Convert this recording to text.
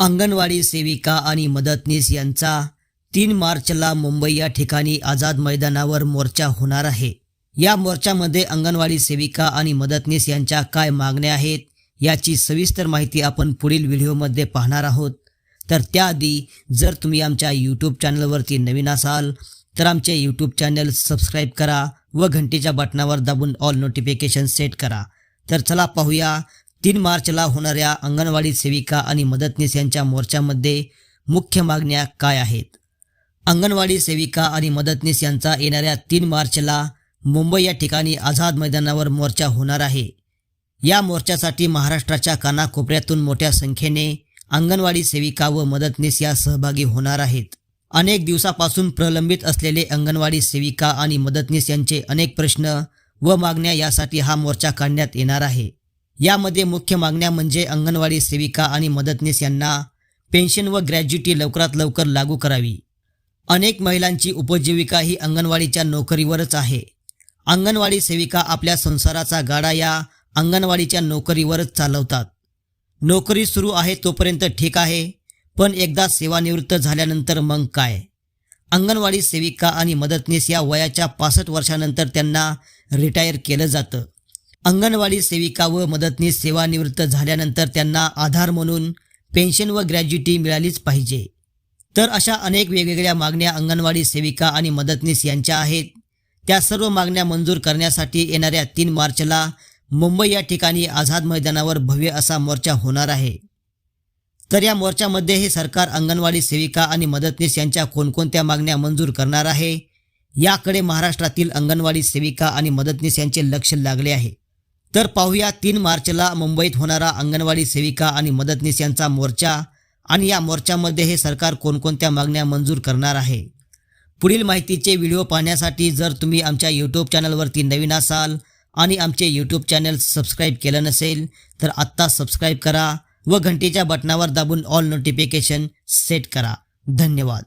अंगणवाडी सेविका आणि मदतनीस यांचा तीन मार्चला मुंबई या ठिकाणी आझाद मैदानावर मोर्चा होणार आहे. या मोर्चामध्ये अंगणवाडी सेविका आणि मदतनीस यांच्या काय मागण्या आहेत याची सविस्तर माहिती आपण पुढील व्हिडिओमध्ये पाहणार आहोत. तर त्याआधी जर तुम्ही आमच्या यूट्यूब चॅनलवरती नवीन असाल तर आमचे यूट्यूब चॅनल सबस्क्राईब करा व घंटीच्या बटनावर दाबून ऑल नोटिफिकेशन सेट करा. तर चला पाहूया तीन मार्चला होणाऱ्या अंगणवाडी सेविका आणि मदतनीस यांच्या मोर्चामध्ये मुख्य मागण्या काय आहेत? अंगणवाडी सेविका आणि मदतनीस यांचा येणाऱ्या तीन मार्चला मुंबई या ठिकाणी आझाद मैदानावर मोर्चा होणार आहे. या मोर्चासाठी महाराष्ट्राच्या कानाकोपऱ्यातून मोठ्या संख्येने अंगणवाडी सेविका व मदतनीस या सहभागी होणार आहेत. अनेक दिवसापासून प्रलंबित असलेले अंगणवाडी सेविका आणि मदतनीस यांचे अनेक प्रश्न व मागण्या यासाठी हा मोर्चा काढण्यात येणार आहे. यामध्ये मुख्य मागण्या म्हणजे अंगणवाडी सेविका आणि मदतनीस यांना पेन्शन व ग्रॅज्युटी लवकरात लवकर लागू करावी. अनेक महिलांची उपजीविका ही अंगणवाडीच्या नोकरीवरच आहे. अंगणवाडी सेविका आपल्या संसाराचा गाडा या अंगणवाडीच्या नोकरीवरच चालवतात. नोकरी सुरू आहे तोपर्यंत ठीक आहे पण एकदा सेवानिवृत्त झाल्यानंतर मग काय? अंगणवाडी सेविका आणि मदतनीस या वयाच्या पासष्ट वर्षानंतर त्यांना रिटायर केलं जातं. अंगणवाडी सेविका व मदतनीस सेवानिवृत्त झाल्यानंतर त्यांना आधार म्हणून पेन्शन व ग्रॅज्युटी मिळालीच पाहिजे. तर अशा अनेक वेगवेगळ्या मागण्या अंगणवाडी सेविका आणि मदतनीस यांच्या आहेत. त्या सर्व मागण्या मंजूर करण्यासाठी येणाऱ्या तीन मार्चला मुंबई या ठिकाणी आझाद मैदानावर भव्य असा मोर्चा होणार आहे. तर या मोर्चामध्ये हे सरकार अंगणवाडी सेविका आणि मदतनीस यांच्या कोणकोणत्या मागण्या मंजूर करणार आहे? याकडे महाराष्ट्रातील अंगणवाडी सेविका आणि मदतनीस यांचे लक्ष लागले आहे. तर पाहूया तीन मार्चला मुंबईत होणारा अंगणवाडी सेविका आणि मदतनीस यांचा मोर्चा आणि या मोर्चामध्ये हे सरकार कोणकोणत्या मागण्या मंजूर करणार आहे? पुढील माहितीचे व्हिडिओ पाहण्यासाठी जर तुम्ही आमच्या यूट्यूब चॅनलवरती नवीन असाल आणि आमचे यूट्यूब चॅनल सबस्क्राईब केलं नसेल तर आत्ता सबस्क्राईब करा व घंटीच्या बटनावर दाबून ऑल नोटिफिकेशन सेट करा. धन्यवाद.